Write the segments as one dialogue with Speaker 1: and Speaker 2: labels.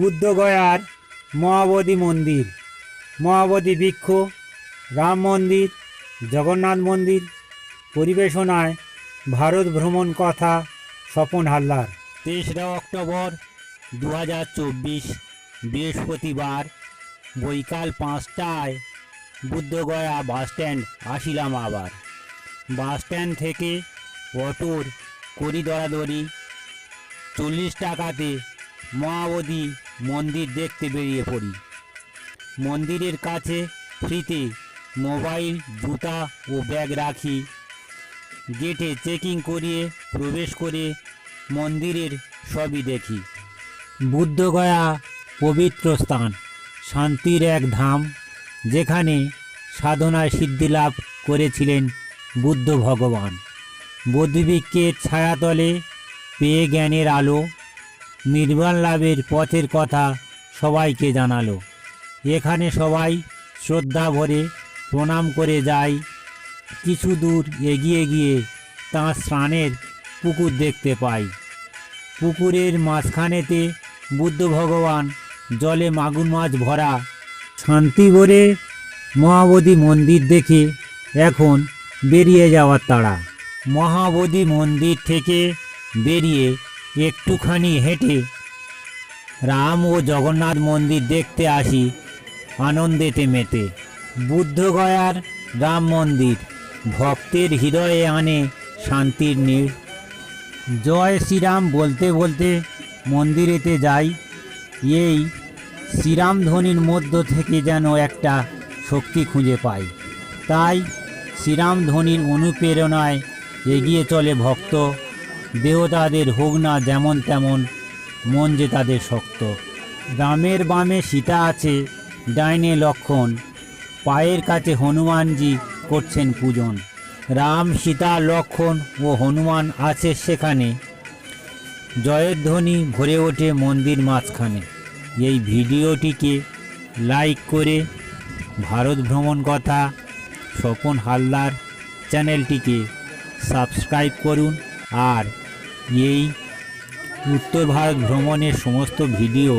Speaker 1: বুদ্ধগয়ার মহাবোধি মন্দির। মহাবোধি বৃক্ষ রাম মন্দির, জগন্নাথ মন্দির পরিবেশনায় ভারত ভ্রমণ কথা স্বপন হালদার। তেসরা অক্টোবর দু হাজার চব্বিশ, বৃহস্পতিবার বৈকাল পাঁচটায় বুদ্ধগয়া বাসস্ট্যান্ড আসিলাম আবার। বাসস্ট্যান্ড থেকে অটোর করি দরাদরি চল্লিশ টাকাতে মহাবোধি মন্দির দেখতে বেরিয়ে পড়ি। মন্দিরের কাছে ফ্রিতে মোবাইল, জুতা ও ব্যাগ রাখি। গেটে চেকিং করিয়ে প্রবেশ করে মন্দিরের সবই দেখি। বুদ্ধগয়া পবিত্র স্থান, শান্তির এক ধাম, যেখানে সাধনায় সিদ্ধি লাভ করেছিলেন বুদ্ধ ভগবান। বোধিবৃক্ষের ছায়াতলে পেয়ে জ্ঞানের আলো নির্বাণ লাভের পথের কথা সবাইকে জানালো। এখানে সবাই শ্রদ্ধা ভরে প্রণাম করে যায়। কিছু দূর এগিয়ে গিয়ে তাঁর স্নানের পুকুর দেখতে পাই পুকুরের মাঝখানেতে বুদ্ধ ভগবান জলে মাগুর মাছ ভরা শান্তি ভরে মহাবোধি মন্দির দেখে এখন বেরিয়ে যাওয়ার তাড়া। মহাবোধি মন্দির থেকে বেরিয়ে একটুখানি হেঁটে রাম ও জগন্নাথ মন্দির দেখতে আসি আনন্দেতে মেতে বুদ্ধগয়ার রাম মন্দির, ভক্তের হৃদয়ে আনে শান্তির নীড় জয় শ্রীরাম বলতে বলতে মন্দিরেতে যাই, এই শ্রীরাম ধ্বনির মধ্য থেকে যেন একটা শক্তি খুঁজে পাই। তাই শ্রীরাম ধ্বনির অনুপ্রেরণায় এগিয়ে চলে ভক্ত দেহ তাদের হোক না যেমন তেমন, মন যে তাদের শক্ত। রামের বামে সীতা আছে, ডাইনে লক্ষণ। পায়ের কাছে হনুমানজি করছেন পূজন। রাম, সীতা, লক্ষণ ও হনুমান আছে সেখানে। জয়ের ধ্বনি ভরে ওঠে মন্দির মাঝখানে। এই ভিডিওটিকে লাইক করে ভারত ভ্রমণ কথা স্বপন হালদার চ্যানেলটিকে সাবস্ক্রাইব করুন আর এই উত্তর ভারত ভ্রমণের সমস্ত ভিডিও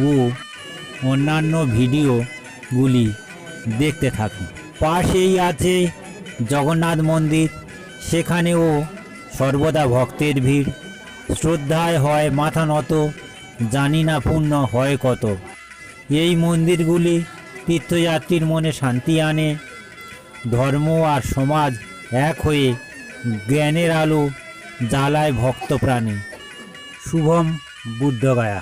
Speaker 1: ও অন্যান্য ভিডিওগুলি দেখতে থাকুন। পাশেই আছে জগন্নাথ মন্দির। সেখানেও সর্বদা ভক্তের ভিড়। শ্রদ্ধায় হয় মাথা নত, জানি না পূর্ণ হয় কত। এই মন্দিরগুলি তীর্থযাত্রীর মনে শান্তি আনে। ধর্ম আর সমাজ এক হয়ে জ্ঞানের আলো জ্বালায় ভক্ত প্রাণী শুভম বুদ্ধগয়া।